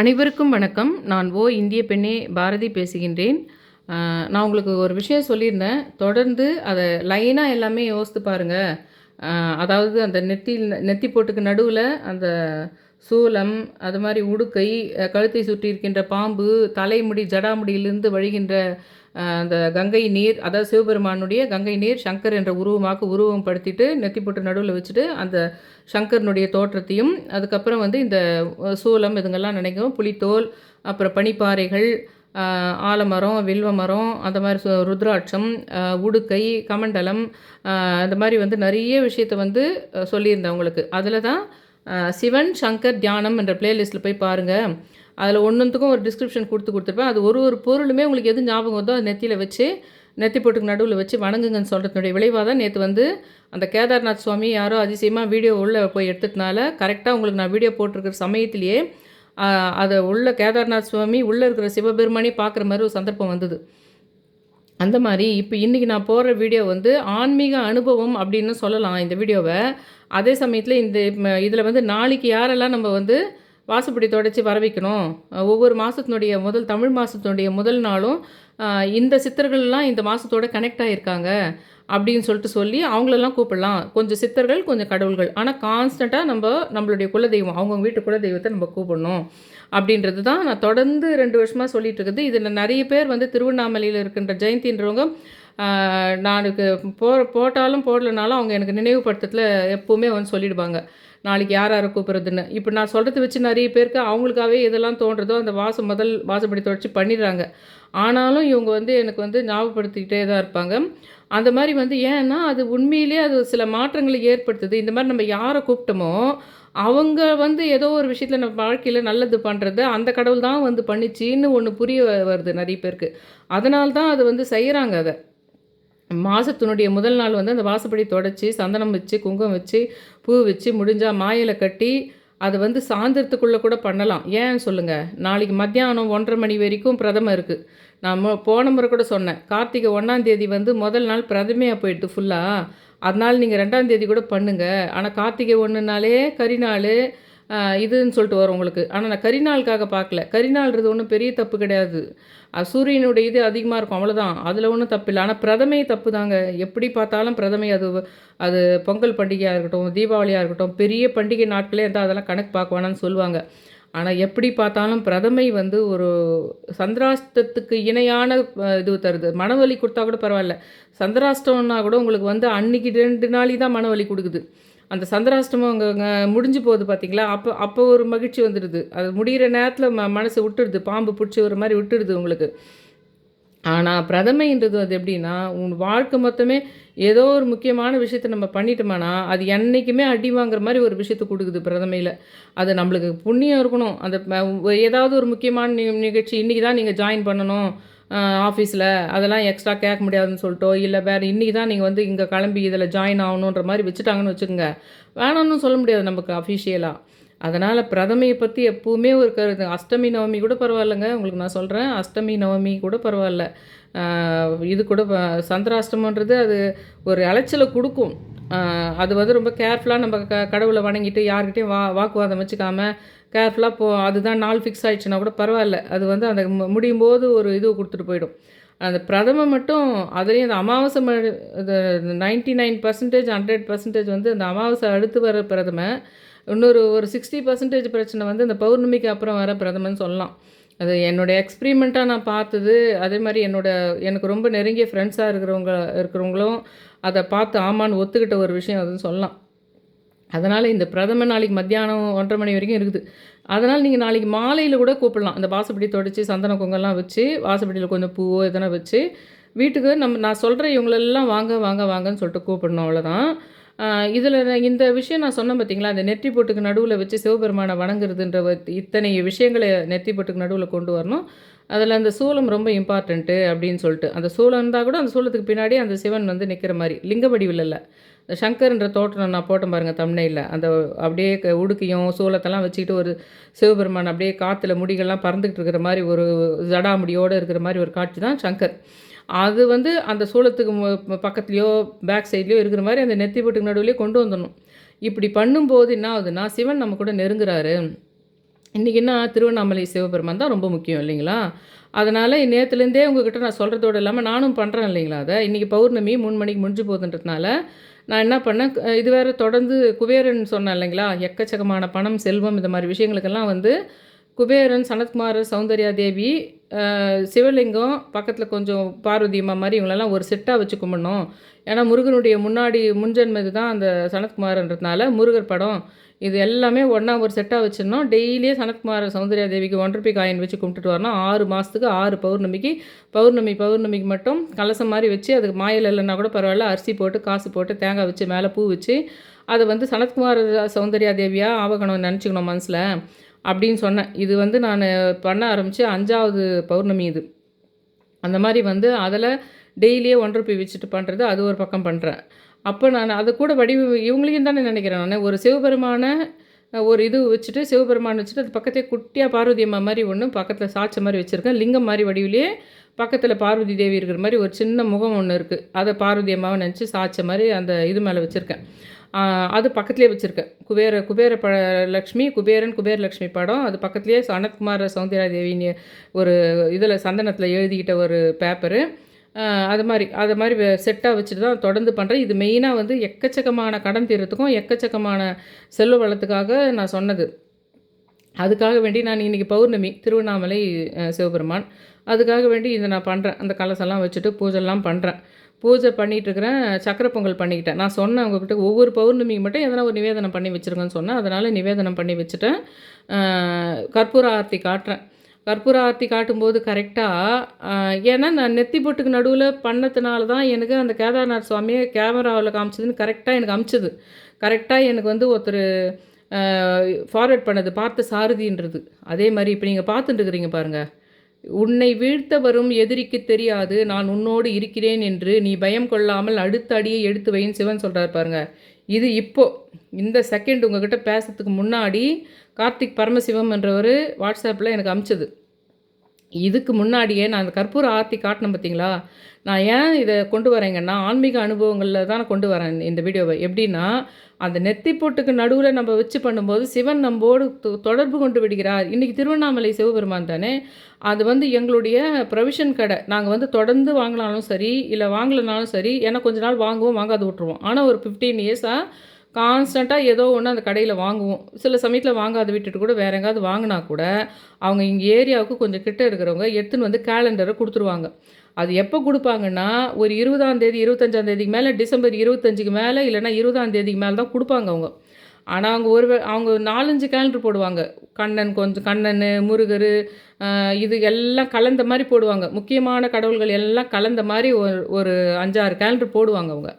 அனைவருக்கும் வணக்கம். நான் ஓ இந்திய பெண்ணே பாரதி பேசுகின்றேன். நான் உங்களுக்கு ஒரு விஷயம் சொல்லியிருந்தேன். தொடர்ந்து அதை லைனாக எல்லாமே யோசித்து பாருங்கள் அதாவது அந்த நெத்தியில் நெத்தி போட்டுக்கு நடுவில் அந்த சூலம் அது மாதிரி உடுக்கை கழுத்தை சுற்றி இருக்கின்ற பாம்பு தலைமுடி ஜடாமுடியிலிருந்து வழிகின்ற அந்த கங்கை நீர் அதாவது சிவபெருமானுடைய கங்கை நீர் சங்கர் என்ற உருவமாக உருவம் படுத்திட்டு நெத்தி போட்டு நடுவில் வச்சுட்டு அந்த சங்கரனுடைய தோற்றத்தையும் அதுக்கப்புறம் வந்து இந்த சூலம் இதுங்கெல்லாம் நினைக்கும் புலித்தோல் அப்புறம் பனிப்பாறைகள் ஆலமரம் வில்வ மரம் அந்த மாதிரி சு- ருத்ராட்சம் உடுக்கை கமண்டலம் அந்த மாதிரி வந்து நிறைய விஷயத்த வந்து சொல்லியிருந்தேன் உங்களுக்கு. அதில் தான் சிவன் சங்கர் தியானம் என்ற பிளேலிஸ்ட்டில் போய் பாருங்கள் அதில் ஒன்றுத்துக்கும் ஒரு டிஸ்கிரிப்ஷன் கொடுத்து கொடுத்துருப்பேன். அது ஒரு ஒரு பொருளுமே உங்களுக்கு எது ஞாபகம் வந்தோ அது நெத்தியில் வச்சு நெத்தி போட்டுக்கு நடுவில் வச்சு வணங்குங்கன்னு சொல்கிறதுனுடைய விளைவாக தான் நேற்று வந்து அந்த கேதார்நாத் சுவாமி யாரோ அதிசயமாக வீடியோ உள்ளே போய் எடுத்ததுனால கரெக்டாக உங்களுக்கு நான் வீடியோ போட்டிருக்கிற சமயத்திலேயே அதை உள்ள கேதார்நாத் சுவாமி உள்ளே இருக்கிற சிவபெருமானே பார்க்குற மாதிரி ஒரு சந்தர்ப்பம் வந்தது. அந்த மாதிரி இப்போ இன்றைக்கி நான் போடுற வீடியோ வந்து ஆன்மீக அனுபவம் அப்படின்னு சொல்லலாம் இந்த வீடியோவை அதே சமயத்தில் இந்த இதில் வந்து நாளைக்கு யாரெல்லாம் நம்ம வந்து வாசப்படி தொடச்சி வர வைக்கணும் ஒவ்வொரு மாதத்தினுடைய முதல் தமிழ் மாதத்தினுடைய முதல் நாளும் இந்த சித்தர்கள்லாம் இந்த மாதத்தோட கனெக்ட் ஆகியிருக்காங்க அப்படின்னு சொல்லிட்டு சொல்லி அவங்களெல்லாம் கூப்பிடலாம். கொஞ்சம் சித்தர்கள் கொஞ்சம் கடவுள்கள். ஆனால் கான்ஸ்டண்ட்டாக நம்ம நம்மளுடைய குலதெய்வம் அவங்கவுங்க வீட்டு குலதெய்வத்தை நம்ம கூப்பிடணும். அப்படின்றது தான் நான் தொடர்ந்து ரெண்டு வருஷமாக சொல்லிகிட்டு இருக்குது. இதில் நிறைய பேர் வந்து திருவண்ணாமலையில் இருக்கின்ற ஜெயந்தின்றவங்க நான் போ போட்டாலும் போடலனாலும் அவங்க எனக்கு நினைவுபடுத்தத்தில் எப்போவுமே வந்து சொல்லிடுவாங்க. நாளைக்கு யார் யாரை கூப்பிட்றதுன்னு. இப்போ நான் சொல்கிறத வச்சு நிறைய பேருக்கு அவங்களுக்காகவே இதெல்லாம் தோன்றதோ அந்த வாசம் முதல் வாசப்படி தொடர்ச்சி பண்ணிடுறாங்க. ஆனாலும் இவங்க வந்து எனக்கு வந்து ஞாபகப்படுத்திக்கிட்டே தான் இருப்பாங்க. அந்த மாதிரி வந்து ஏன்னா அது உண்மையிலே அது சில மாற்றங்களை ஏற்படுத்துது. இந்த மாதிரி நம்ம யாரை கூப்பிட்டோமோ அவங்க வந்து ஏதோ ஒரு விஷயத்தில் நம்ம வாழ்க்கையில் நல்லது பண்ணுறது அந்த கடவுள் தான் வந்து பண்ணிச்சின்னு ஒன்று புரிய வருது நிறைய பேருக்கு. அதனால தான் அது வந்து செய்கிறாங்க அதை. மாதத்தினுடைய முதல் நாள் வந்து அந்த வாசப்படி தொடச்சி சந்தனம் வச்சு குங்குமம் வச்சு பூ வச்சு முடிஞ்சால் மாயில கட்டி அதை வந்து சாயந்தரத்துக்குள்ளே கூட பண்ணலாம். ஏன் சொல்லுங்கள் நாளைக்கு மத்தியானம் ஒன்றரை மணி வரைக்கும் பிரதம இருக்குது நான் போன முறை கூட சொன்னேன். கார்த்திகை ஒன்றாந்தேதி வந்து முதல் நாள் பிரதமையாக போயிட்டு ஃபுல்லாக அதனால் நீங்கள் ரெண்டாந்தேதி கூட பண்ணுங்கள் ஆனால் கார்த்திகை ஒன்றுனாலே கரிநாள் நாள் இதுன்னு சொல்லிட்டு வரும் உங்களுக்கு. ஆனால் நான் கரிநாளுக்காக பார்க்கல. கரிநாள்ன்றது ஒன்றும் பெரிய தப்பு கிடையாது. சூரியனுடைய இது அதிகமாக இருக்கும். அவ்வளோதான் அதில் ஒன்றும் தப்பு இல்லை. ஆனால் பிரதமை தப்பு தாங்க எப்படி பார்த்தாலும் பிரதமை அது அது பொங்கல் பண்டிகையாக இருக்கட்டும் தீபாவளியாக இருக்கட்டும் பெரிய பண்டிகை நாட்களே இருந்தால் அதெல்லாம் கணக்கு பார்க்க வேணாம்னு சொல்லுவாங்க. ஆனால் எப்படி பார்த்தாலும் பிரதமை வந்து ஒரு சந்திராஷ்டத்துக்கு இணையான இது தருது. மனவலி கொடுத்தா கூட பரவாயில்ல. சந்திராஷ்டம்னா கூட உங்களுக்கு வந்து அன்னைக்கு ரெண்டு நாளைக்கு தான் மனவலி கொடுக்குது. அந்த சந்திராஷ்டமம் அங்கே முடிஞ்சு போகுது பார்த்தீங்களா அப்போ அப்போ ஒரு மகிழ்ச்சி வந்துடுது. அது முடிகிற நேரத்தில் ம மனசு விட்டுடுது. பாம்பு பிடிச்சி ஒரு மாதிரி விட்டுடுது உங்களுக்கு. ஆனால் பிரதமைன்றது அது எப்படின்னா உன் வாழ்க்கை மொத்தமே ஏதோ ஒரு முக்கியமான விஷயத்த நம்ம பண்ணிட்டோம்னா அது என்றைக்குமே அடி வாங்குற மாதிரி ஒரு விஷயத்த கொடுக்குது பிரதமையில். அது நம்மளுக்கு புண்ணியம் இருக்கணும். அந்த ஏதாவது ஒரு முக்கியமான நிகழ்ச்சி இன்றைக்கி தான் நீங்கள் ஜாயின் பண்ணணும். ஆஃபீஸில் அதெல்லாம் எக்ஸ்ட்ரா கேட்க முடியாதுன்னு சொல்லிட்டோ இல்லை வேறு இன்றைக்கி தான் நீங்கள் வந்து இங்கே கிளம்பி இதில் ஜாயின் ஆகணுன்ற மாதிரி வச்சுட்டாங்கன்னு வச்சுக்கோங்க. வேணாம்னு சொல்ல முடியாது நமக்கு அஃபிஷியலாக அதனால் பிரதமையை பற்றி எப்போவுமே ஒரு கருது அஷ்டமி நவமி கூட பரவாயில்லைங்க உங்களுக்கு நான் சொல்கிறேன் அஷ்டமி நவமி கூட பரவாயில்ல. இது கூட சந்திராஷ்டமன்றது அது ஒரு அலைச்சலை கொடுக்கும். அது வந்து ரொம்ப கேர்ஃபுல்லாக நம்ம க கடவுளை வணங்கிட்டு யார்கிட்டையும் வா வாக்குவாதம் வச்சுக்காம கேர்ஃபுல்லாக போ அதுதான் நாள் ஃபிக்ஸ் ஆகிடுச்சுன்னா கூட பரவாயில்ல. அது வந்து அந்த முடியும் போது ஒரு இது கொடுத்துட்டு போயிடும். அந்த பிரதம மட்டும் அதுலேயும் அந்த அமாவாசை ninety nine percentage hundred percentage வந்து அந்த அமாவாசை அடுத்து வர பிரதம இன்னொரு ஒரு சிக்ஸ்டி பர்சன்டேஜ் பிரச்சனை வந்து இந்த பௌர்ணமிக்கு அப்புறம் வர பிரதமன்னு சொல்லலாம். அது என்னோட எக்ஸ்பிரிமெண்ட்டாக நான் பார்த்தது. அதே மாதிரி என்னோட எனக்கு ரொம்ப நெருங்கிய ஃப்ரெண்ட்ஸாக இருக்கிறவங்க இருக்கிறவங்களும் அதை பார்த்து ஆமான்னு ஒத்துக்கிட்ட ஒரு விஷயம் அதுன்னு சொல்லலாம். அதனால் இந்த பிரதம நாளைக்கு மத்தியானம் ஒன்றரை மணி வரைக்கும் இருக்குது. அதனால் நீங்கள் நாளைக்கு மாலையில் கூட கூப்பிடலாம். இந்த வாசப்படி தொடச்சி சந்தன கொங்கெல்லாம் வச்சு வாசப்படியில் கொஞ்சம் பூவோ எதனா வச்சு வீட்டுக்கு நம்ம நான் சொல்கிற இவங்களெல்லாம் வாங்க வாங்க வாங்கன்னு சொல்லிட்டு கூப்பிடணும் அவ்வளோதான் இதில் இந்த விஷயம் நான் சொன்னேன் பார்த்தீங்களா அந்த நெற்றி போட்டுக்கு நடுவில் வச்சு சிவபெருமானை வணங்குறதுன்ற இத்தனை விஷயங்களை நெற்றி போட்டுக்கு நடுவில் கொண்டு வரணும். அதில் அந்த சூலம் ரொம்ப இம்பார்ட்டண்ட்டு அப்படின்னு சொல்லிட்டு. அந்த சூலம் இருந்தால் கூட அந்த சூலத்துக்கு பின்னாடி அந்த சிவன் வந்து நிற்கிற மாதிரி லிங்க வடிவில் இல்லை இந்த சங்கர்ன்ற தோட்டம் நான் போட்டேன் பாருங்கள் தம்னையில் அந்த அப்படியே க- உடுக்கையும் சூலத்தெல்லாம் வச்சுக்கிட்டு ஒரு சிவபெருமான் அப்படியே காற்றுல முடிகள்லாம் பறந்துக்கிட்டு இருக்கிற மாதிரி ஒரு ஜடாமுடியோடு இருக்கிற மாதிரி ஒரு காட்சி தான் சங்கர். அது வந்து அந்த சூளத்துக்கு பக்கத்துலேயோ பேக் சைட்லேயோ இருக்கிற மாதிரி அந்த நெத்தி போட்டுக்கு நடுவிலே கொண்டு வந்துடணும். இப்படி பண்ணும்போது என்ன ஆகுதுன்னா சிவன் நம்ம கூட நெருங்குறாரு. இன்றைக்கி என்ன திருவண்ணாமலை சிவபெருமான் தான் ரொம்ப முக்கியம் இல்லைங்களா? அதனால் நேற்றுலேருந்தே உங்ககிட்ட நான் சொல்கிறதோடு இல்லாமல் நானும் பண்ணுறேன் இல்லைங்களா அதை? இன்றைக்கி பௌர்ணமி மூணு மணிக்கு முடிஞ்சு போகுதுன்றதுனால நான் என்ன பண்ணேன்? இது வேறு தொடர்ந்து குபேரன் சொன்னேன் இல்லைங்களா? எக்கச்சக்கமான பணம் செல்வம் இந்த மாதிரி விஷயங்களுக்கெல்லாம் வந்து குபேரன் சனத்குமார் சௌந்தர்யா தேவி சிவலிங்கம் பக்கத்தில் கொஞ்சம் பார்வதி அம்மா மாதிரி இவங்களெல்லாம் ஒரு செட்டாக வச்சு கும்பிடணும். ஏன்னா முருகனுடைய முன்னாடி முன்ஜென்ம இதுதான் அந்த சனத்குமார்ன்றதுனால முருகர் படம். இது எல்லாமே ஒன்றா ஒரு செட்டாக வச்சிடணும். டெய்லியே சனத்குமார சௌந்தர்யா தேவிக்கு ஒன் ருபி காயின் வச்சு கும்பிட்டுட்டு வரணும். ஆறு மாதத்துக்கு ஆறு பௌர்ணமிக்கு. பௌர்ணமி பௌர்ணமிக்கு மட்டும் கலசம் மாதிரி வச்சு அதுக்கு மாயில் இல்லைன்னா கூட பரவாயில்ல. அரிசி போட்டு காசு போட்டு தேங்காய் வச்சு மேலே பூ வச்சு அதை வந்து சனத்குமார் சௌந்தர்யா தேவியாக ஆவகணும் நினச்சிக்கணும் மனசில் அப்படின்னு சொன்னேன். இது வந்து நான் பண்ண ஆரம்பித்து அஞ்சாவது பௌர்ணமி இது. அந்த மாதிரி வந்து அதில் டெய்லியே ஒன் ருபி வச்சுட்டு பண்ணுறது அது ஒரு பக்கம் பண்ணுறேன் அப்போ நான் அது கூட வடிவ இவங்களையும் தானே நினைக்கிறேன் நான். ஒரு சிவபெருமான ஒரு இது வச்சுட்டு சிவபெருமான் வச்சுட்டு அது பக்கத்தே குட்டியாக பார்வதி அம்மா மாதிரி ஒன்று பக்கத்தில் சாட்ச மாதிரி வச்சுருக்கேன். லிங்கம் மாதிரி வடிவிலேயே பக்கத்தில் பார்வதி தேவி இருக்கிற மாதிரி ஒரு சின்ன முகம் ஒன்று இருக்குது அதை பார்வதி அம்மாவை நினச்சி சாட்ச மாதிரி அந்த இது மேலே வச்சுருக்கேன். அது பக்கத்துலேயே வச்சுருக்கேன். குபேர குபேர ப லக்ஷ்மி குபேரன் குபேர லக்ஷ்மி படம். அது பக்கத்துலேயே சனத்குமார் சௌந்தர்யா தேவின்னு ஒரு இதில் சந்தனத்தில் எழுதிக்கிட்ட ஒரு பேப்பரு அது மாதிரி அது மாதிரி செட்டாக வச்சுட்டு தான் தொடர்ந்து பண்ணுறேன் இது மெயினாக வந்து எக்கச்சக்கமான கடன் தீர்றதுக்கும் எக்கச்சக்கமான செல்வ வளத்துக்காக நான் சொன்னது. அதுக்காக வேண்டி நான் இன்றைக்கி பௌர்ணமி திருவண்ணாமலை சிவபெருமான். அதுக்காக வேண்டி இதை நான் பண்ணுறேன் அந்த கலசெல்லாம் வச்சுட்டு பூஜைலாம் பண்ணுறேன் பூஜை பண்ணிகிட்ருக்கிறேன் சக்கரை பொங்கல் பண்ணிக்கிட்டேன். நான் சொன்னேன் உங்ககிட்ட ஒவ்வொரு பௌர்ணமிக்கு மட்டும் எதனா ஒரு நிவேதனம் பண்ணி வச்சுருங்கன்னு சொன்னேன். அதனால் நிவேதனம் பண்ணி வச்சுட்டேன். கற்பூர ஆர்த்தி காட்டுறேன். கற்பூர ஆர்த்தி காட்டும்போது கரெக்டாக ஏன்னா நான் நெத்தி பொட்டுக்கு நடுவில் பண்ணதுனால தான் எனக்கு அந்த கேதார்நாத் சுவாமியை கேமராவில் காமிச்சதுன்னு கரெக்டாக எனக்கு அமிச்சது. கரெக்டாக எனக்கு வந்து ஒருத்தர் ஃபார்வர்ட் பண்ணது பார்த்த சாரதின்றது. அதே மாதிரி இப்போ நீங்கள் பார்த்துட்டு இருக்கிறீங்க பாருங்கள் உன்னை வீழ்த்த வரும் எதிரிக்கு தெரியாது நான் உன்னோடு இருக்கிறேன் என்று நீ பயம் கொள்ளாமல் அடுத்த அடியை எடுத்து வைன்னு சிவன் சொல்கிறார் பாருங்க. இது இப்போ இந்த செகண்ட் உங்ககிட்ட பேசுறதுக்கு முன்னாடி கார்த்திக் பரமசிவம் என்றவர் வாட்ஸ்அப்பில் எனக்கு அமிச்சது. இதுக்கு முன்னாடியே நான் அந்த கற்பூர ஆர்த்தி காட்டினேன் பார்த்தீங்களா நான் ஏன் இதை கொண்டு வரேங்கன்னா ஆன்மீக அனுபவங்களில் தான் நான் கொண்டு வரேன் இந்த வீடியோவை. எப்படின்னா அந்த நெத்தி போட்டுக்கு நடுவில் நம்ம வச்சு பண்ணும்போது சிவன் நம்மோடு தொ- தொடர்பு கொண்டு விடுகிறார். இன்றைக்கி திருவண்ணாமலை சிவபெருமான் தானே? அது வந்து எங்களுடைய ப்ரொவிஷன் கடை. நாங்கள் வந்து தொடர்ந்து வாங்கினாலும் சரி இல்லை வாங்கலைனாலும் சரி ஏன்னா கொஞ்ச நாள் வாங்குவோம் வாங்காது விட்ருவோம் ஆனால் ஒரு ஃபிஃப்டீன் இயர்ஸாக கான்ஸ்டண்ட்டாக ஏதோ ஒன்று அந்த கடையில் வாங்குவோம். சில சமயத்தில் வாங்காத விட்டுட்டு கூட வேற எங்காவது வாங்கினா கூட அவங்க இங்கே ஏரியாவுக்கு கொஞ்சம் கிட்ட இருக்கிறவங்க எடுத்துன்னு வந்து கேலண்டரை கொடுத்துருவாங்க. அது எப்போ கொடுப்பாங்கன்னா ஒரு இருபதாம் தேதி இருபத்தஞ்சாம் தேதிக்கு மேலே டிசம்பர் இருபத்தஞ்சுக்கு மேலே இல்லைன்னா இருபதாம் தேதிக்கு மேலே தான் கொடுப்பாங்க அவங்க. ஆனால் அவங்க ஒரு வே- அவங்க நாலஞ்சு கேலண்டர் போடுவாங்க. கண்ணன் கொஞ்சம் கண்ணன் முருகர் இது எல்லாம் கலந்த மாதிரி போடுவாங்க. முக்கியமான கடவுள்கள் எல்லாம் கலந்த மாதிரி ஒரு ஒரு அஞ்சாறு கேலண்டர் போடுவாங்க அவங்க.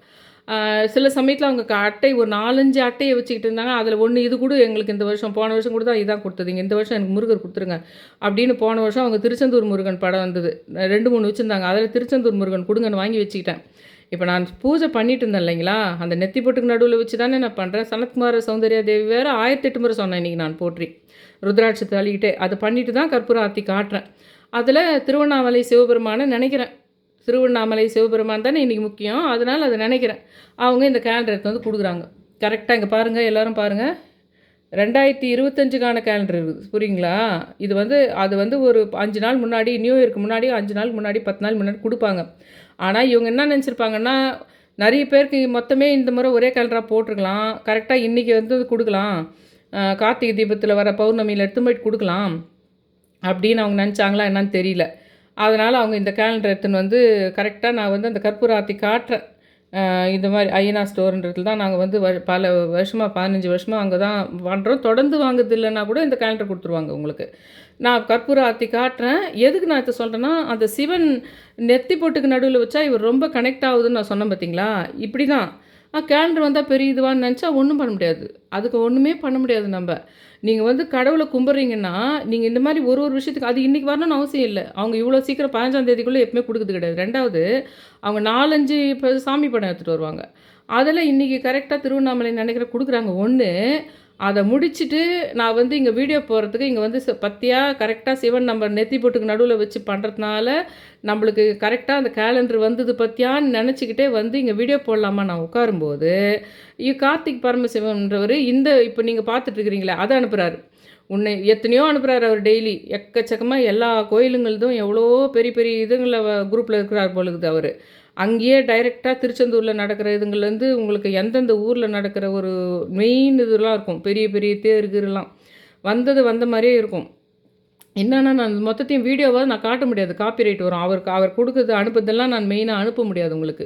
சில சமயத்தில் அவங்க க- அட்டை ஒரு நாலஞ்சு அட்டையை வச்சுக்கிட்டு இருந்தாங்க. அதில் ஒன்று இது கூட எங்களுக்கு இந்த வருஷம் போன வருஷம் கூட தான் இதான் கொடுத்ததுங்க. இந்த வருஷம் எனக்கு முருகர் கொடுத்துருங்க அப்படின்னு போன வருஷம் அவங்க திருச்செந்தூர் முருகன் படம் வந்தது. ரெண்டு மூணு வச்சுருந்தாங்க. அதில் திருச்செந்தூர் முருகன் கொடுங்கன்னு வாங்கி வச்சுக்கிட்டேன். இப்போ நான் பூஜை பண்ணிட்டு இருந்தேன் இல்லைங்களா? அந்த நெத்தி போட்டுக்கு நடுவில் வச்சு தானே நான் பண்ணுறேன் சனத்குமார சௌந்தர்யா தேவி வேறு ஆயிரத்தி எட்டு முறை சொன்னேன் இன்றைக்கி நான் போற்றி. ருத்ராட்சத்தை அழிக்கிட்டே அதை பண்ணிட்டு தான் கற்பூர ஆர்த்தி காட்டுறேன். அதில் திருவண்ணாமலை சிவபெருமானை நினைக்கிறேன். திருவண்ணாமலை சிவபெருமான் தானே இன்றைக்கி முக்கியம். அதனால் அதை நினைக்கிறேன். அவங்க இந்த கேலண்டர் எடுத்து வந்து கொடுக்குறாங்க. கரெக்டாக இங்கே பாருங்கள் எல்லோரும் பாருங்கள் ரெண்டாயிரத்தி இருபத்தஞ்சுக்கான கேலண்டர் இருக்குது புரியுங்களா? இது வந்து அது வந்து ஒரு அஞ்சு நாள் முன்னாடி நியூ இயர்க்கு முன்னாடி அஞ்சு நாள் முன்னாடி பத்து நாள் முன்னாடி கொடுப்பாங்க. ஆனால் இவங்க என்ன நினச்சிருப்பாங்கன்னா நிறைய பேருக்கு மொத்தமே இந்த முறை ஒரே கேலண்டராக போட்டிருக்கலாம். கரெக்டாக இன்றைக்கி வந்து கொடுக்கலாம். கார்த்திகை தீபத்தில் வர பௌர்ணமியில் எடுத்து போயிட்டு கொடுக்கலாம். அப்படின்னு அவங்க நினச்சாங்களா என்னன்னு தெரியல. அதனால் அவங்க இந்த கேலண்டர் எடுத்துன்னு வந்து கரெக்டாக நான் வந்து அந்த கற்பூராத்தி காட்டுறேன் இந்த மாதிரி ஐயனா ஸ்டோர்ன்றதுல தான் நாங்கள் வந்து வ- பல வருஷமாக பதினஞ்சு வருஷமாக அங்கே தான் பண்ணுறோம் தொடர்ந்து வாங்குறது இல்லைன்னா கூட இந்த கேலண்டர் கொடுத்துருவாங்க உங்களுக்கு. நான் கற்பூர ஆர்த்தி காட்டுறேன். எதுக்கு நான் இதை சொல்கிறேன்னா அந்த சிவன் நெத்தி போட்டுக்கு நடுவில் வச்சா இவர் ரொம்ப கனெக்ட் ஆகுதுன்னு நான் சொன்னேன் பார்த்தீங்களா இப்படி தான் கேலண்டர் வந்தால் பெரிய இதுவான்னு நினச்சா ஒன்றும் பண்ண முடியாது. அதுக்கு ஒன்றுமே பண்ண முடியாது நம்ம. நீங்கள் வந்து கடவுளை கும்பிட்றீங்கன்னா நீங்கள் இந்த மாதிரி ஒரு ஒரு விஷயத்துக்கு அது இன்றைக்கி வரணும்னு அவசியம் இல்லை. அவங்க இவ்வளோ சீக்கிரம் பதினஞ்சாம் தேதிக்குள்ளே எப்பவுமே கொடுக்குறது கிடையாது. ரெண்டாவது அவங்க நாலஞ்சு இப்போ சாமி படம் எடுத்துகிட்டு வருவாங்க. அதில் இன்றைக்கி கரெக்டாக திருவண்ணாமலை நினைக்கிற கொடுக்குறாங்க. ஒன்று அதை முடிச்சுட்டு நான் வந்து இங்கே வீடியோ போகிறதுக்கு இங்கே வந்து பத்தியாக பத்தியா கரெக்டாக சிவன் நம்ம நெத்தி போட்டுக்கு நடுவில் வச்சு பண்ணுறதுனால நம்மளுக்கு கரெக்டாக அந்த கேலண்டர் வந்தது பற்றியான்னு நினச்சிக்கிட்டே வந்து இங்கே வீடியோ போடலாமா நான் உட்காரும்போது இ கார்த்திக் பரமசிவன்றவர் இந்த இப்போ நீங்கள் பார்த்துட்ருக்கிறீங்களே அதை அனுப்புகிறாரு உன்னை எத்தனையோ அனுப்புகிறாரு அவர் டெய்லி எக்கச்சக்கமாக எல்லா கோயிலுங்களதும் எவ்வளோ பெரிய பெரிய இதுங்களில் குரூப்பில் இருக்கிறார் பொழுது அவர். அங்கேயே டைரெக்டாக திருச்செந்தூரில் நடக்கிற இதுங்கள்லேருந்து உங்களுக்கு எந்தெந்த ஊரில் நடக்கிற ஒரு மெயின் இதெல்லாம் இருக்கும். பெரிய பெரிய தேர்கிரெல்லாம் வந்தது வந்த மாதிரியே இருக்கும். என்னென்னா நான் மொத்தத்தையும் வீடியோவாக நான் காட்ட முடியாது. காப்பிரைட் வரும். அவருக்கு அவர் கொடுக்குறது அனுப்புறதெல்லாம் நான் மெயினாக அனுப்ப முடியாது உங்களுக்கு.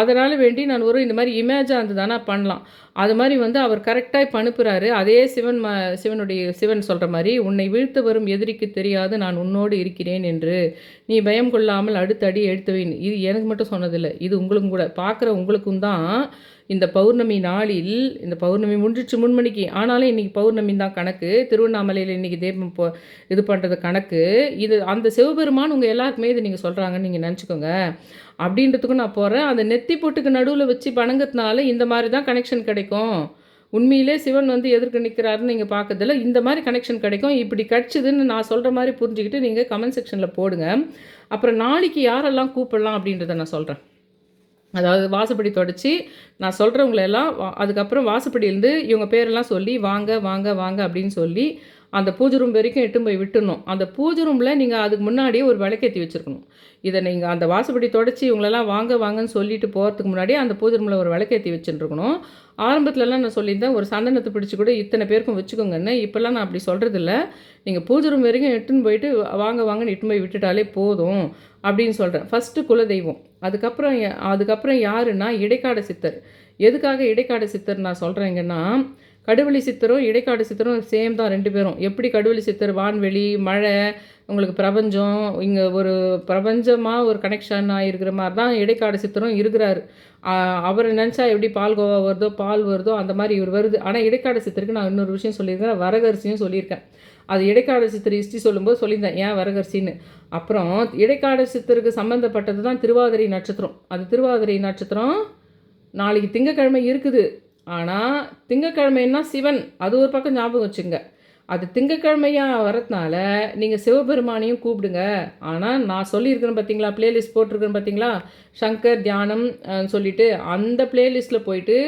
அதனால் வேண்டி நான் ஒரு இந்த மாதிரி இமேஜாக இருந்ததானா பண்ணலாம். அது மாதிரி வந்து அவர் கரெக்டாக இப்போ அனுப்புகிறாரு அதே சிவன் ம சிவனுடைய சிவன் சொல்கிற மாதிரி உன்னை வீழ்த்து வரும் எதிரிக்கு தெரியாது நான் உன்னோடு இருக்கிறேன் என்று. நீ பயம் கொள்ளாமல் அடுத்த அடி எடுத்துவேன் இது எனக்கு மட்டும் சொன்னதில்லை. இது உங்களுக்கும் கூட. பார்க்குற உங்களுக்கும் தான் இந்த பௌர்ணமி நாளில் இந்த பௌர்ணமி முடிஞ்சிச்சு முன்மணிக்கு. ஆனாலும் இன்றைக்கி பௌர்ணமி தான் கணக்கு. திருவண்ணாமலையில் இன்றைக்கி தீபம் போ இது பண்ணுறது கணக்கு. இது அந்த சிவபெருமான் உங்கள் எல்லாருக்குமே இது நீங்கள் சொல்கிறாங்கன்னு நீங்கள் நினச்சிக்கோங்க. அப்படின்றதுக்கும் நான் போகிறேன் அந்த நெத்தி பொட்டுக்கு நடுவில் வச்சு வணங்கத்தினால இந்த மாதிரி தான் கனெக்ஷன் கிடைக்கும். உண்மையிலே சிவன் வந்து எதிர்க்கு நிற்கிறாருன்னு நீங்கள் பார்க்கறதில்ல. இந்த மாதிரி கனெக்ஷன் கிடைக்கும். இப்படி கிடச்சிதுன்னு நான் சொல்கிற மாதிரி புரிஞ்சுக்கிட்டு நீங்கள் கமெண்ட் செக்ஷனில் போடுங்க. அப்புறம் நாளைக்கு யாரெல்லாம் கூப்பிடலாம் அப்படின்றத நான் சொல்கிறேன் அதாவது வாசப்படி தொடச்சி நான் சொல்கிறவங்களெல்லாம் அதுக்கப்புறம் வாசப்படியிலேருந்து இவங்க பேரெல்லாம் சொல்லி வாங்க வாங்க வாங்க அப்படின்னு சொல்லி அந்த பூஜை ரூம் வரைக்கும் எட்டு போய் விட்டுணும் அந்த பூஜை ரூமில் நீங்கள் அதுக்கு முன்னாடியே ஒரு விளக்கேற்றி வச்சுருக்கணும். இதை நீங்கள் அந்த வாசப்படி தொடச்சி இவங்களெல்லாம் வாங்க வாங்கன்னு சொல்லிட்டு போகிறதுக்கு முன்னாடியே அந்த பூஜை ரூமில் ஒரு விளக்கேற்றி வச்சுருக்கணும் ஆரம்பத்துலலாம் நான் சொல்லியிருந்தேன் ஒரு சந்தனத்தை பிடிச்சி கூட இத்தனை பேருக்கும் வச்சுக்கோங்கன்னு. இப்போல்லாம் நான் அப்படி சொல்கிறதில்ல நீங்கள் பூஜை ரூம் வரைக்கும் எட்டுன்னு போயிட்டு வாங்க வாங்கன்னு எட்டு போய் விட்டுட்டாலே போதும் அப்படின்னு சொல்கிறேன் ஃபஸ்ட்டு குலதெய்வம். அதுக்கப்புறம் அதுக்கப்புறம் யாருன்னா இடைக்காட சித்தர். எதுக்காக இடைக்காட சித்தர் நான் சொல்கிறேங்கன்னா கடுவெளி சித்தரும் இடைக்காடு சித்தரும் சேம் தான் ரெண்டு பேரும். எப்படி கடுவெளி சித்தர் வான்வெளி மழை உங்களுக்கு பிரபஞ்சம் இங்கே ஒரு பிரபஞ்சமாக ஒரு கனெக்ஷன் ஆகிருக்கிற மாதிரி தான் இடைக்காடு சித்தரும் இருக்கிறாரு. அவரை நினச்சா எப்படி பால் கோவா வருதோ பால் வருதோ அந்த மாதிரி இவர் வருது. ஆனால் இடைக்காடு சித்தருக்கு நான் இன்னொரு விஷயம் சொல்லியிருக்கேன் வரகரிசியும் சொல்லியிருக்கேன். அது இடைக்காடு சித்தர் ஹிஸ்ட்ரி சொல்லும்போது சொல்லியிருந்தேன் ஏன் வரகரிசின்னு? அப்புறம் இடைக்காடு சித்தருக்கு சம்மந்தப்பட்டது தான் திருவாதிரை நட்சத்திரம். அது திருவாதிரை நட்சத்திரம் நாளைக்கு திங்கக்கிழமை இருக்குது. ஆனால் திங்கக்கிழமைன்னா சிவன். அது ஒரு பக்கம் ஞாபகம் வச்சுங்க அது திங்கக்கிழமையாக வரதுனால நீங்கள் சிவபெருமானையும் கூப்பிடுங்க. ஆனால் நான் சொல்லியிருக்கிறேன் பார்த்தீங்களா ப்ளேலிஸ்ட் போட்டிருக்கேன் பார்த்தீங்களா சங்கர் தியானம் சொல்லிவிட்டு அந்த ப்ளேலிஸ்ட்டில் போயிட்டு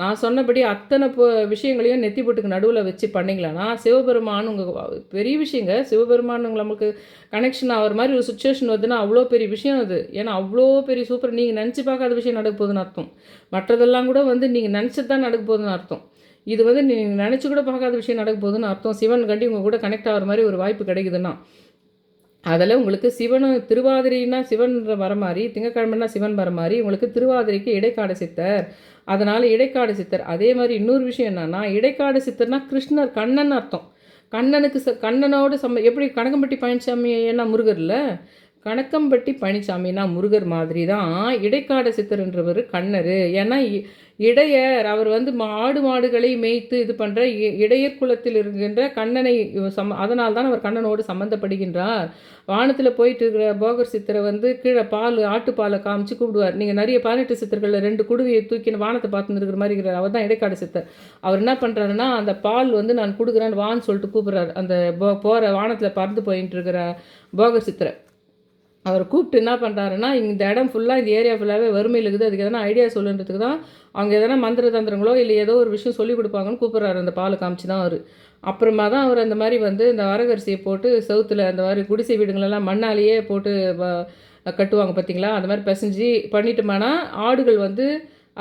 நான் சொன்னபடி அத்தனை விஷயங்களையும் நெத்தி போட்டுக்கு நடுவில் வச்சு பண்ணிங்களேன்னா சிவபெருமான் உங்கள் பெரிய விஷயங்க. சிவபெருமான் நமக்கு கனெக்ஷன் ஆகிற மாதிரி ஒரு சுச்சுவேஷன் வருதுன்னா அவ்வளோ பெரிய விஷயம் அது. ஏன்னா அவ்வளோ பெரிய சூப்பர் நீங்கள் நினச்சி பார்க்காத விஷயம் நடக்க போகுதுன்னு அர்த்தம். மற்றதெல்லாம் கூட வந்து நீங்கள் நினச்சது தான் நடக்க போகுதுன்னு அர்த்தம். இது வந்து நீங்கள் நினச்சி கூட பார்க்காத விஷயம் நடக்க போகுதுன்னு அர்த்தம். சிவன் கண்டி உங்கள் கூட கனெக்ட் ஆகிற மாதிரி ஒரு வாய்ப்பு கிடைக்குதுன்னா. அதில் உங்களுக்கு சிவன் திருவாதிரின்னா சிவன் வர மாதிரி திங்கக்கிழமைனா சிவன் வர மாதிரி உங்களுக்கு திருவாதிரைக்கு இடைக்காடு சித்தர். அதனால் இடைக்காடு சித்தர். அதே மாதிரி இன்னொரு விஷயம் என்னென்னா இடைக்காடு சித்தர்னா கிருஷ்ணர் கண்ணன் அர்த்தம். கண்ணனுக்கு ச கண்ணனோடு சம்ம எப்படி கனகம்பட்டி பழனிசாமி என்ன முருகரில் கணக்கம்பட்டி பழனிசாமினா முருகர் மாதிரி தான் இடைக்காடு சித்தர்ன்றவர் கண்ணர். ஏன்னா இடையர் அவர் வந்து மாடு மாடுகளை மேய்த்து இது பண்ணுற இடையர் குலத்தில் இருக்கின்ற கண்ணனை சம் அதனால் தான் அவர் கண்ணனோடு சம்மந்தப்படுகின்றார் வானத்தில் போயிட்டு இருக்கிற போகர் சித்தரை வந்து கீழே பால் ஆட்டுப்பாலை காமிச்சு கூப்பிடுவார். நீங்கள் நிறைய பதினெட்டு சித்தர்களில் ரெண்டு குடுவையை தூக்கின்னு வானத்தை பார்த்துன்னு இருக்கிற மாதிரி இருக்கிறார். அவர் தான் இடைக்காடு சித்தர். அவர் என்ன பண்ணுறாருன்னா அந்த பால் வந்து நான் கொடுக்குறேன்னு வான்னு சொல்லிட்டு கூப்பிட்றாரு. அந்த போ போகிற வானத்தில் பறந்து போயின்ட்டு இருக்கிற போகர் சித்தரை. அவர் கூப்பிட்டு என்ன பண்ணுறாருன்னா இந்த இடம் ஃபுல்லாக இந்த ஏரியா ஃபுல்லாகவே வறுமையில் இருக்குது அதுக்கு எதனா ஐடியா சொல்லுன்றதுக்கு தான் அவங்க எதனா மந்திர தந்திரங்களோ இல்லை ஏதோ ஒரு விஷயம் சொல்லி கொடுப்பாங்கன்னு கூப்பிட்றாரு. அந்த பால் காமிச்சு தான் அவர். அப்புறமா தான் அவர் அந்த மாதிரி வந்து இந்த வரகரிசியை போட்டு சவுத்தில் அந்த மாதிரி குடிசை வீடுங்களெல்லாம் மண்ணாலேயே போட்டு கட்டுவாங்க பார்த்தீங்களா அந்த மாதிரி பிசைஞ்சு பண்ணிட்டோம்னா ஆடுகள் வந்து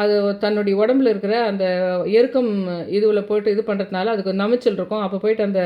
அது தன்னுடைய உடம்புல இருக்கிற அந்த எருக்கம் இதுவில் போட்டு இது பண்ணுறதுனால அதுக்கு நமைச்சல் இருக்கும். அப்போ போயிட்டு அந்த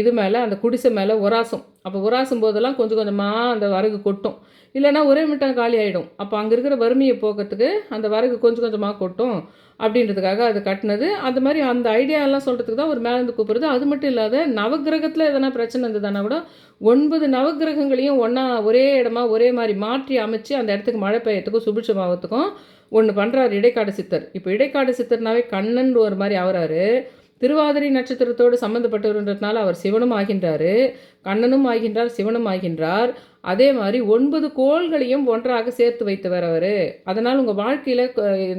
இது மேலே அந்த குடிசை மேலே உராசம் அப்போ உராசும் போதெல்லாம் கொஞ்சம் கொஞ்சமாக அந்த வரகு கொட்டும். இல்லைன்னா ஒரே மிட்டம் காலி ஆகிடும் அப்போ அங்கே இருக்கிற வறுமையை போக்கிறதுக்கு அந்த வரகு கொஞ்சம் கொஞ்சமாக கொட்டும் அப்படின்றதுக்காக அது கட்டினது. அந்த மாதிரி அந்த ஐடியாலாம் சொல்கிறதுக்கு தான் ஒரு மேலேருந்து கூப்பிடுறது. அது மட்டும் இல்லாத நவகிரகத்தில் எதனா பிரச்சனை இருந்ததுன்னா கூட ஒன்பது நவகிரகங்களையும் ஒன்றா ஒரே இடமா ஒரே மாதிரி மாற்றி அமைச்சு அந்த இடத்துக்கு மழை பெய்யறதுக்கும் சுபிட்சமாகத்துக்கும் ஒன்று பண்ணுறாரு இடைக்காடு சித்தர். இப்போ இடைக்காடு சித்தர்னாவே கண்ணன் ஒரு மாதிரி ஆகிறாரு திருவாதிரை நட்சத்திரத்தோடு சம்மந்தப்பட்டவர்ன்றதுனால அவர் சிவனும் ஆகின்றார். கண்ணனும் ஆகின்றார் சிவனும் ஆகின்றார். அதே மாதிரி ஒன்பது கோள்களையும் ஒன்றாக சேர்த்து வைத்தவர் அவர். அதனால் உங்கள் வாழ்க்கையில்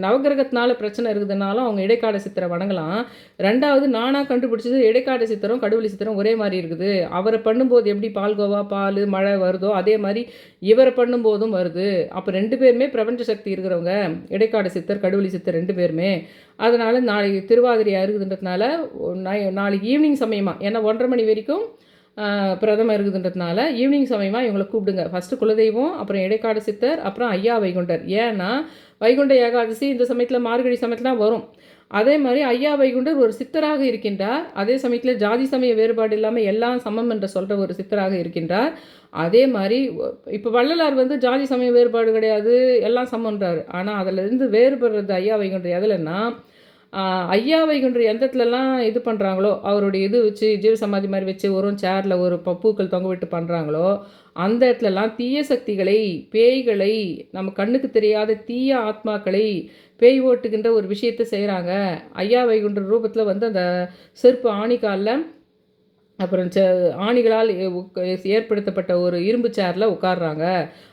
நவகிரகத்தினால பிரச்சனை இருக்குதுனாலும் அவங்க இடைக்கால சித்திரை வணங்கலாம். ரெண்டாவது நானாக கண்டுபிடிச்சது இடைக்கால சித்திரம் கடவுளி சித்திரம் ஒரே மாதிரி இருக்குது. அவரை பண்ணும்போது எப்படி பால்கோவா பால் மழை வருதோ அதே மாதிரி இவரை பண்ணும்போதும் வருது. அப்போ ரெண்டு பேருமே பிரபஞ்ச சக்தி இருக்கிறவங்க. இடைக்காடு சித்தர் கடவுளி சித்தர் ரெண்டு பேருமே. அதனால் நாளைக்கு திருவாதிரையாக இருக்குதுன்றதுனால நாளைக்கு ஈவினிங் சமயமாக ஏன்னா ஒன்றரை மணி வரைக்கும் பிரதமர் இருக்குதுன்றதுனால ஈவினிங் சமயமாக இவங்களை கூப்பிடுங்க. ஃபஸ்ட்டு குலதெய்வம் அப்புறம் இடைக்காடு சித்தர் அப்புறம் ஐயா வைகுண்டர். ஏன்னா வைகுண்ட ஏகாதசி இந்த சமயத்தில் மார்கழி சமயத்தில் தான் வரும். அதே மாதிரி ஐயா வைகுண்டர் ஒரு சித்தராக இருக்கின்றார். அதே சமயத்தில் ஜாதி சமய வேறுபாடு இல்லாமல் எல்லாம் சமம் என்று சொல்கிற ஒரு சித்தராக இருக்கின்றார். அதே மாதிரி இப்போ வள்ளலார் வந்து ஜாதி சமய வேறுபாடு கிடையாது எல்லாம் சமன்றார் ஆனால் அதிலிருந்து வேறுபடுறது ஐயா வைகுண்டர். எதுலன்னா ஆஹ், ஐயா வைகுண்டர் எந்த இடத்துலலாம் இது பண்ணுறாங்களோ அவருடைய இது வச்சு ஜீவ சமாதி மாதிரி வச்சு ஒரு சேரில் ஒரு ப- பூக்கள் தொங்க விட்டு பண்ணுறாங்களோ அந்த இடத்துலலாம் தீய சக்திகளை பேய்களை நம்ம கண்ணுக்கு தெரியாத தீய ஆத்மாக்களை பேய் ஓட்டுகின்ற ஒரு விஷயத்தை செய்கிறாங்க ஐயா வைகுன்ற ரூபத்தில் வந்து அந்த செருப்பு ஆணிக்காலில் அப்புறம் ச ஆணிகளால் ஏ- ஏற்படுத்தப்பட்ட ஒரு இரும்பு சேரில் உட்காடுறாங்க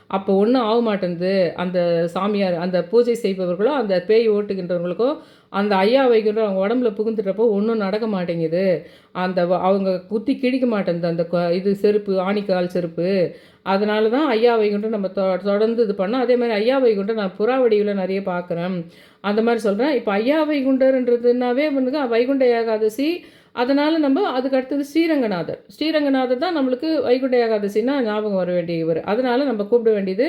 அப்போ ஒன்றும் ஆக மாட்டேங்குது அந்த சாமியார் அந்த பூஜை செய்பவர்களோ அந்த பேய் ஓட்டுகின்றவங்களுக்கோ அந்த ஐயா வைக்கின்ற அவங்க உடம்புல புகுந்துட்டப்போ ஒன்றும் நடக்க மாட்டேங்குது. அந்த அவங்க குத்தி கிழிக்க மாட்டேங்குது அந்த கொ- இது செருப்பு ஆணிக்கால் செருப்பு. அதனால தான் ஐயா வைகுண்டம் நம்ம தொ தொடர்ந்து இது பண்ணோம். அதே மாதிரி ஐயா வைகுண்டம் நான் புறா வடிவில் நிறைய பார்க்குறேன் அந்த மாதிரி சொல்கிறேன் இப்போ ஐயா வைகுண்டர்ன்றதுனாவே வந்துங்க வைகுண்ட ஏகாதசி அதனால் நம்ம அதுக்கு அடுத்தது ஸ்ரீரங்கநாதர். ஸ்ரீரங்கநாதர் தான் நம்மளுக்கு வைகுண்ட ஏகாதசின்னா ஞாபகம் வர வேண்டிய இவர். அதனால் நம்ம கூப்பிட வேண்டியது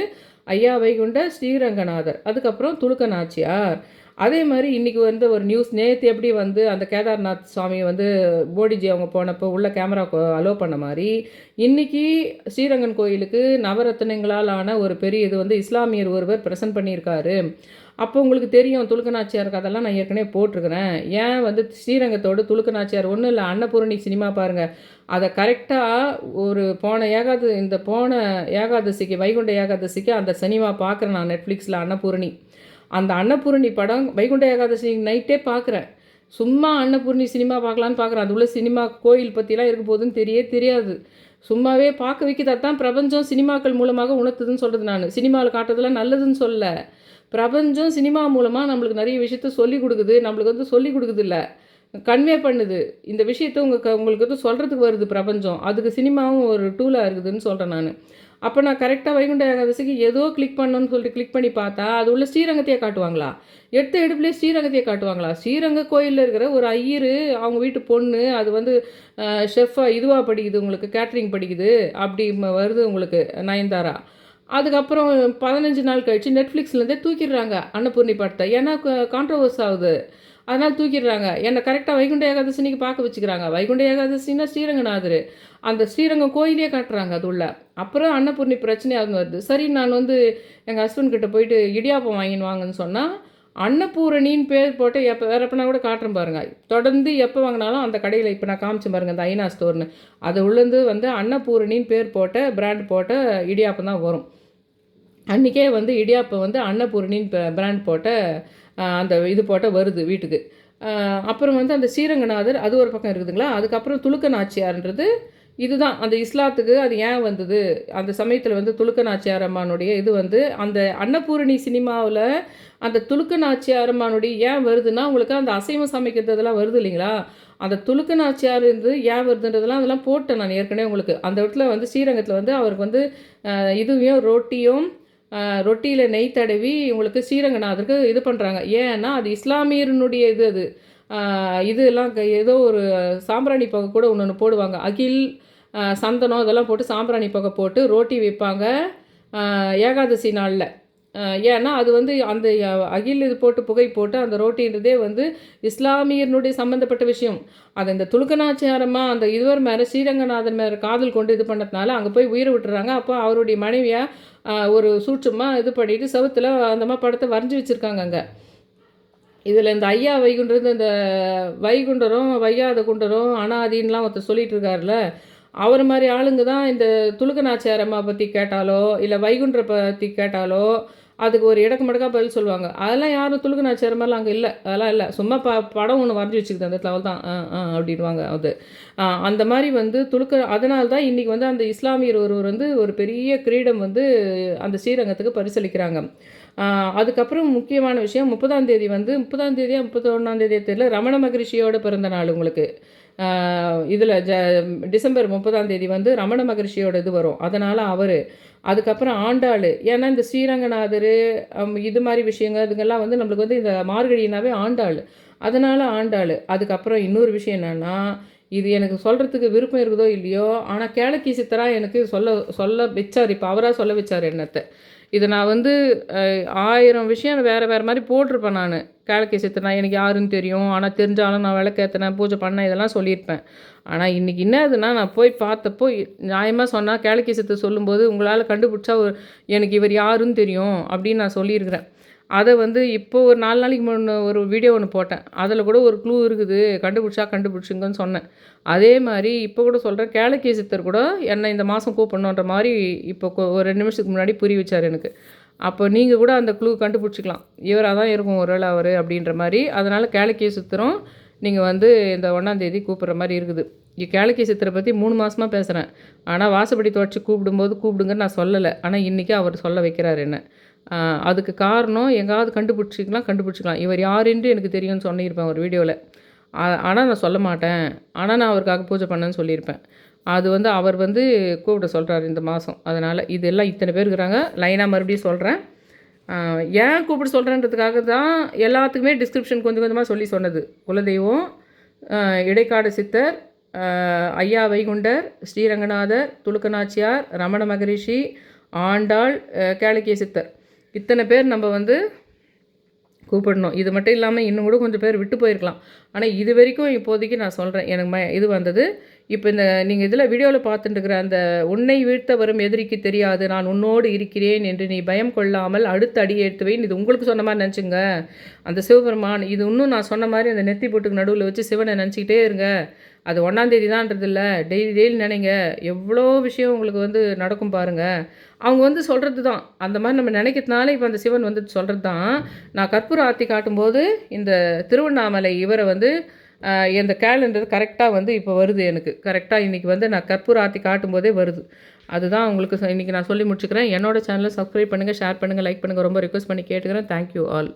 ஐயா வைகுண்ட ஸ்ரீரங்கநாதர். அதுக்கப்புறம் துலுக்க நாச்சியார் அதே மாதிரி இன்றைக்கி வந்து ஒரு நியூஸ் நேற்று எப்படி வந்து அந்த கேதார்நாத் சுவாமி வந்து போடிஜி அவங்க போனப்போ உள்ள கேமரா அலோ பண்ண மாதிரி இன்றைக்கி ஸ்ரீரங்கன் கோயிலுக்கு நவரத்தினங்களால் ஆன ஒரு பெரிய இது வந்து இஸ்லாமியர் ஒருவர் ப்ரெசன்ட் பண்ணியிருக்காரு. அப்போ உங்களுக்கு தெரியும் துலுக்கநாச்சியார் கதெல்லாம் நான் ஏற்கனவே போட்டிருக்கிறேன். ஏன் வந்து ஸ்ரீரங்கத்தோடு துலுக்கநாச்சியார் ஒன்றும் இல்லை அன்னபூரணி சினிமா பாருங்கள் அதை கரெக்டாக ஒரு போன ஏகாத இந்த போன ஏகாதசிக்கு வைகுண்ட ஏகாதசிக்கு அந்த சினிமா பார்க்குறேன் நான் நெட்ஃப்ளிக்ஸில் அன்னபூரணி. அந்த அன்னபூரணி படம் வைகுண்ட ஏகாதசி நைட்டே பார்க்குறேன் சும்மா அன்னபூரணி சினிமா பார்க்கலான்னு பார்க்குறேன் அது உள்ள சினிமா கோயில் பற்றிலாம் இருக்க போகுதுன்னு தெரிய தெரியாது. சும்மாவே பார்க்க வைக்கிறதா தான் பிரபஞ்சம் சினிமாக்கள் மூலமாக உணர்த்துதுன்னு சொல்கிறது நான். சினிமாவில் காட்டுறதுலாம் நல்லதுன்னு சொல்ல. பிரபஞ்சம் சினிமா மூலமாக நம்மளுக்கு நிறைய விஷயத்த சொல்லி கொடுக்குது. நம்மளுக்கு வந்து சொல்லி கொடுக்குது இல்லை. கன்வே பண்ணுது. இந்த விஷயத்த உங்கள் உங்களுக்கு வந்து சொல்கிறதுக்கு வருது பிரபஞ்சம். அதுக்கு சினிமாவும் ஒரு டூலாக இருக்குதுன்னு சொல்கிறேன் நான். அப்போ நான் கரெக்டாக வைகுண்ட ஏகாதசிக்கு ஏதோ கிளிக் பண்ணணும்னு சொல்லிட்டு கிளிக் பண்ணி பார்த்தா அது உள்ள ஸ்ரீரங்கத்தையே காட்டுவாங்களா? எடுத்த எடுப்புலேயே ஸ்ரீரங்கத்தையே காட்டுவாங்களா? ஸ்ரீரங்க கோயிலில் இருக்கிற ஒரு ஐயர் அவங்க வீட்டு பொண்ணு அது வந்து ஷெஃபாக இதுவாக படிக்குது உங்களுக்கு கேட்ரிங் படிக்குது அப்படி வருது உங்களுக்கு நயன்தாரா. அதுக்கப்புறம் பதினஞ்சு நாள் கழிச்சு நெட்ஃப்ளிக்ஸ்லேருந்தே தூக்கிடுறாங்க அன்னபூர்ணி படத்தை. ஏன்னா கான்ட்ரவர்ஸ் ஆகுது. அதனால் தூக்கிடுறாங்க. என்னை கரெக்டாக வைகுண்ட ஏகாதசினிக்கு பார்க்க வச்சுக்கிறாங்க. வைகுண்ட ஏகாதசின்னா ஸ்ரீரங்கநாதர். அந்த ஸ்ரீரங்கம் கோயிலே காட்டுறாங்க அது உள்ள. அப்புறம் அன்னபூர்ணி பிரச்சனையாக வருது. சரி நான் வந்து எங்கள் ஹஸ்பண்ட் கிட்ட போயிட்டு இடியாப்பம் வாங்கின்னு வாங்கன்னு சொன்னால் அன்னபூரணின்னு பேர் போட்டு எப்போ வேற எப்பனா கூட காட்டுறேன் பாருங்க. தொடர்ந்து எப்போ வாங்கினாலும் அந்த கடையில் இப்போ நான் காமிச்சேன் பாருங்க அந்த ஐநா ஸ்டோர்னு. அது உள்ளேருந்து வந்து அன்னபூரணின்னு பேர் போட்ட பிராண்ட் போட்ட இடியாப்பம் தான் வரும். அன்றைக்கே வந்து இடியாப்பம் வந்து அன்னபூரணின்னு பிராண்ட் போட்ட அந்த இது போட்ட வருது வீட்டுக்கு. அப்புறம் வந்து அந்த ஸ்ரீரங்கநாதர் அது ஒரு பக்கம் இருக்குதுங்களா? அதுக்கப்புறம் துளுக்க நாச்சியார்ன்றது இதுதான். அந்த இஸ்லாத்துக்கு அது ஏன் வந்தது? அந்த சமயத்தில் வந்து துளுக்க நாச்சியார் அம்மானுடைய இது வந்து அந்த அன்னபூரணி சினிமாவில் அந்த துலுக்க நாச்சியார் அம்மானுடைய ஏன் வருதுன்னா உங்களுக்கு அந்த அசைவம் சமைக்கிறதெல்லாம் வருது இல்லைங்களா? அந்த துளுக்க நாச்சியார் இருந்து ஏன் வருதுன்றதெல்லாம் அதெல்லாம் போட்டேன் நான் ஏற்கனவே உங்களுக்கு. அந்த இடத்துல வந்து ஸ்ரீரங்கத்தில் வந்து அவருக்கு வந்து இதுவும் இதுவையும் ரொட்டியும் ரொட்டியில் நெய் தடவி உங்களுக்கு ஸ்ரீரங்கநாதருக்கு இது பண்ணுறாங்க ஏன்னா அது இஸ்லாமியனுடைய இது அது. இதெல்லாம் இது எல்லாம் ஏதோ ஒரு சாம்பிராணி புகை கூட ஒன்று ஒன்று போடுவாங்க. அகில் சந்தனம் இதெல்லாம் போட்டு சாம்பிராணி புகை போட்டு ரோட்டி வைப்பாங்க ஏகாதசி நாளில். ஏன்னா அது வந்து அந்த அகில் இது போட்டு புகை போட்டு அந்த ரோட்டின்றதே வந்து இஸ்லாமியனுடைய சம்மந்தப்பட்ட விஷயம். அது இந்த துலுக்கநாச்சியாரம்மா அந்த இதுவர் மேலே ஸ்ரீரங்கநாதன் மேலே காதல் கொண்டு இது பண்ணதுனால அங்கே போய் உயிரை விட்டுறாங்க. அப்போ அவருடைய மனைவியை ஒரு சூட்சமாக இது பண்ணிட்டு சவுத்தில் அந்த மாதிரி படத்தை வரைஞ்சி வச்சுருக்காங்க அங்கே. இதில் இந்த ஐயா வைகுண்டது இந்த வைகுண்டரும் வையாத குண்டரும் அனாதின்லாம் ஒருத்தர் சொல்லிட்டு இருக்காருல்ல. அவர் மாதிரி ஆளுங்க தான் இந்த துலுக்கநாச்சியாரம்மா பற்றி கேட்டாலோ இல்லை வைகுண்டரை பற்றி கேட்டாலோ அதுக்கு ஒரு இடக்கு மடக்கா பதில் சொல்லுவாங்க. அதெல்லாம் யாரும் துளுக்கு நாச்சியார் மாதிரிலாம் அங்கே இல்லை. அதெல்லாம் இல்லை. சும்மா ப படம் ஒன்று வரைஞ்சி வச்சுக்குது அந்த லெவல் தான். ஆ ஆ அப்படின்வாங்க அது. அந்த மாதிரி வந்து துளுக்க அதனால தான் இன்றைக்கி வந்து அந்த இஸ்லாமியர் ஒருவர் வந்து ஒரு பெரிய கிரீடம் வந்து அந்த ஸ்ரீரங்கத்துக்கு பரிசளிக்கிறாங்க. அதுக்கப்புறம் முக்கியமான விஷயம் முப்பதாம் தேதி வந்து முப்பதாம் தேதியா முப்பத்தொன்னாம் தேதியா தெரியல ரமண மகரிஷியோட பிறந்த நாள் உங்களுக்கு. இதில் ஜ டிசம்பர் முப்பதாம் தேதி வந்து ரமண மகர்ஷியோட இது வரும். அதனால் அவர் அதுக்கப்புறம் ஆண்டாள். ஏன்னா இந்த ஸ்ரீரங்கநாதர் இது மாதிரி விஷயங்கள் இதுங்கெல்லாம் வந்து நம்மளுக்கு வந்து இந்த மார்கழினாவே ஆண்டாள். அதனால் ஆண்டாள். அதுக்கப்புறம் இன்னொரு விஷயம் என்னென்னா இது எனக்கு சொல்கிறதுக்கு விருப்பம் இருக்குதோ இல்லையோ ஆனால் கேளக்கி சித்தரா எனக்கு சொல்ல சொல்ல வச்சார். இப்போ அவராக சொல்ல வச்சார் என்னத்தை. இது நான் வந்து ஆயிரம் விஷயம் வேறு வேறு மாதிரி போட்டிருப்பேன் நான். கேளக்கி சித்தனா எனக்கு யாருன்னு தெரியும். ஆனால் தெரிஞ்சாலும் நான் விளக்கேற்றினேன் பூஜை பண்ணேன் இதெல்லாம் சொல்லியிருப்பேன். ஆனால் இன்றைக்கி என்ன ஆகுதுன்னா நான் போய் பார்த்தப்போ நியாயமாக சொன்னால் கேளக்கி சித்து சொல்லும்போது உங்களால் கண்டுபிடிச்சா ஒரு எனக்கு இவர் யாருன்னு தெரியும் அப்படின்னு நான் சொல்லியிருக்கிறேன். அதை வந்து இப்போ ஒரு நாலு நாளைக்கு முன்ன ஒரு வீடியோ ஒன்று போட்டேன். அதில் கூட ஒரு க்ளூ இருக்குது. கண்டுபிடிச்சா கண்டுபிடிச்சிங்கன்னு சொன்னேன். அதே மாதிரி இப்போ கூட சொல்கிறேன் கேளக்கிய சித்தர் கூட என்னை இந்த மாதம் கூப்பிடணுன்ற மாதிரி இப்போ ஒரு ரெண்டு நிமிஷத்துக்கு முன்னாடி புரிய வச்சார் எனக்கு. அப்போ நீங்கள் கூட அந்த க்ளூ கண்டுபிடிச்சிக்கலாம். இவராக தான் இருக்கும் ஒருவேளை அவர் அப்படின்ற மாதிரி. அதனால் கேளக்கிய சித்திரம் நீங்கள் வந்து இந்த ஒன்றாந்தேதி கூப்பிட்ற மாதிரி இருக்குது. இங்கே கேளக்கிய சித்தரை பற்றி மூணு மாதமாக பேசுகிறேன் ஆனால் வாசப்படி துவச்சி கூப்பிடும்போது கூப்பிடுங்கன்னு நான் சொல்லலை. ஆனால் இன்றைக்கி அவர் சொல்ல வைக்கிறார் என்ன. அதுக்கு காரணம் எங்காவது கண்டுபிடிச்சிக்கலாம் கண்டுபிடிச்சிக்கலாம். இவர் யாருன்ட்டு எனக்கு தெரியும்னு சொல்லியிருப்பேன் ஒரு வீடியோவில் ஆனால் நான் சொல்ல மாட்டேன். ஆனால் நான் அவருக்காக பூஜை பண்ணேன்னு சொல்லியிருப்பேன். அது வந்து அவர் வந்து கூப்பிட சொல்கிறாரு இந்த மாதம் அதனால் இதெல்லாம் இத்தனை பேர் இருக்கிறாங்க. லைனாக மறுபடியும் சொல்கிறேன் ஏன் கூப்பிட சொல்கிறேன்றதுக்காக தான் எல்லாத்துக்குமே டிஸ்கிரிப்ஷன் கொஞ்சம் கொஞ்சமாக சொல்லி சொன்னது. குலதெய்வம் இடைக்காடு சித்தர் ஐயா வைகுண்டர் ஸ்ரீரங்கநாதர் துலுக்கநாச்சியார் ரமண மகரிஷி ஆண்டாள் கேளக்கிய சித்தர். இத்தனை பேர் நம்ம வந்து கூப்பிடணும். இது மட்டும் இல்லாமல் இன்னும் கூட கொஞ்சம் பேர் விட்டு போயிருக்கலாம். ஆனால் இது வரைக்கும் இப்போதைக்கு நான் சொல்கிறேன் எனக்கு ம இது வந்தது. இப்போ இந்த நீங்கள் இதில் வீடியோவில் பார்த்துட்டு இருக்கிற அந்த உன்னை வீழ்த்த வரும் எதிரிக்கு தெரியாது. நான் உன்னோடு இருக்கிறேன் என்று நீ பயம் கொள்ளாமல் அடுத்த அடி எடுத்து இது உங்களுக்கு சொன்ன மாதிரி நினச்சிங்க. அந்த சிவபெருமான் இது இன்னும் நான் சொன்ன மாதிரி அந்த நெத்தி போட்டுக்கு நடுவில் வச்சு சிவனை நினச்சிக்கிட்டே இருங்க. அது ஒன்றாந்தேதி தான்ன்றது இல்லை டெய்லி டெய்லி நினைங்க. எவ்வளோ விஷயம் உங்களுக்கு வந்து நடக்கும் பாருங்கள் அவங்க வந்து சொல்கிறது தான் அந்த மாதிரி நம்ம நினைக்கிறதுனால இப்போ அந்த சிவன் வந்து சொல்கிறது தான் நான் கற்பூர ஆர்த்தி காட்டும்போது இந்த திருவண்ணாமலை இவரை வந்து இந்த கேலண்டர் கரெக்டாக வந்து இப்போ வருது எனக்கு. கரெக்டாக இன்றைக்கி வந்து நான் கற்பூர ஆர்த்தி காட்டும்போதே வருது. அதுதான் உங்களுக்கு இன்றைக்கி நான் சொல்லி முடிச்சுக்கிறேன். என்னோட சேனலை சப்ஸ்கிரைப் பண்ணுங்கள் ஷேர் பண்ணுங்கள் லைக் பண்ணுங்கள் ரொம்ப ரிக்வஸ்ட் பண்ணி கேட்டுக்கிறேன். Thank you all